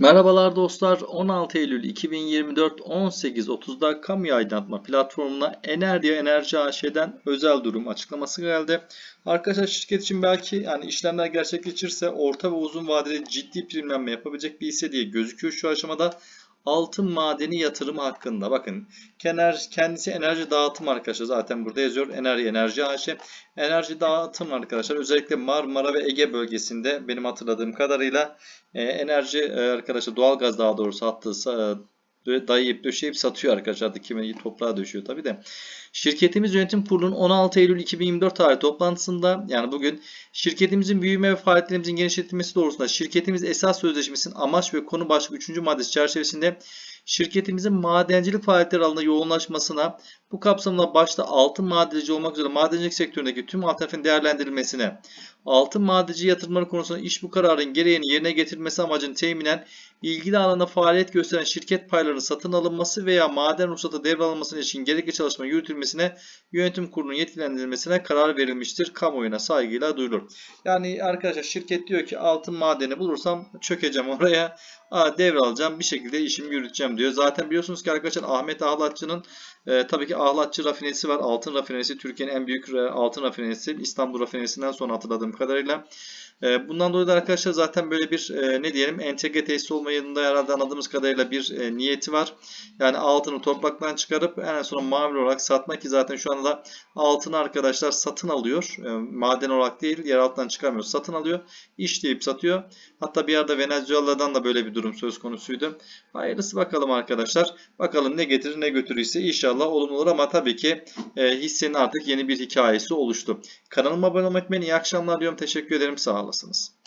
Merhabalar dostlar. 16 Eylül 2024 18.30'da kamu aydınlatma platformuna Enerya Enerji AŞ'den özel durum açıklaması geldi. Arkadaşlar şirket için belki yani işlemler gerçekleşirse orta ve uzun vadeli ciddi primlenme yapabilecek bir hisse diye gözüküyor şu aşamada. Altın madeni yatırım hakkında. Bakın kendisi enerji dağıtım arkadaşlar zaten burada yazıyor. Enerji Enerji AŞ. Enerji dağıtım arkadaşlar özellikle Marmara ve Ege bölgesinde benim hatırladığım kadarıyla e, enerji e, arkadaşlar doğalgaz daha doğrusu hattı e, dayayıp döşeyip satıyor arkadaşlar. Kimi toprağa döşüyor tabi de. Şirketimiz yönetim kurulunun 16 Eylül 2024 tarih toplantısında yani bugün şirketimizin büyüme ve faaliyetlerimizin genişletilmesi doğrultusunda şirketimiz esas sözleşmesinin amaç ve konu başlığı 3. maddesi çerçevesinde şirketimizin madencilik faaliyetleri alanında yoğunlaşmasına, bu kapsamda başta altın madencilik olmak üzere madencilik sektöründeki tüm alternatifin değerlendirilmesine, altın madenci yatırımları konusunda iş bu kararın gereğini yerine getirilmesi amacını teminen ilgili alanda faaliyet gösteren şirket paylarının satın alınması veya maden ruhsatı devralınmasına ilişkin gerekli çalışma yürütülmesine yönetim kurulunun yetkilendirilmesine karar verilmiştir. Kamuoyuna saygıyla duyurulur. Yani arkadaşlar şirket diyor ki altın madeni bulursam çökeceğim oraya devralacağım bir şekilde işimi yürüteceğim diyor. Zaten biliyorsunuz ki arkadaşlar Ahmet Ahlatçı'nın e, tabii ki Ahlatçı rafinerisi var. Altın rafinerisi Türkiye'nin en büyük altın rafinerisi. İstanbul rafinerisinden sonra hatırladığım kadarıyla. E, bundan dolayı da arkadaşlar zaten böyle bir e, ne diyelim entegre tesis olma yanında herhalde anladığımız kadarıyla bir e, niyeti var. Yani altını topraktan çıkarıp en son mavi olarak satmak ki zaten şu anda altını arkadaşlar satın alıyor. E, maden olarak değil yer altından çıkarmıyor. Satın alıyor. işleyip satıyor. Hatta bir yerde Venezuela'dan da böyle bir durum söz konusuydu. Hayırlısı bakalım arkadaşlar. Bakalım ne getirir ne götürürse inşallah olumlu olur ama tabii ki e, hissenin artık yeni bir hikayesi oluştu. Kanalıma abone olmak için iyi akşamlar diyorum. Teşekkür ederim. Sağ olasınız.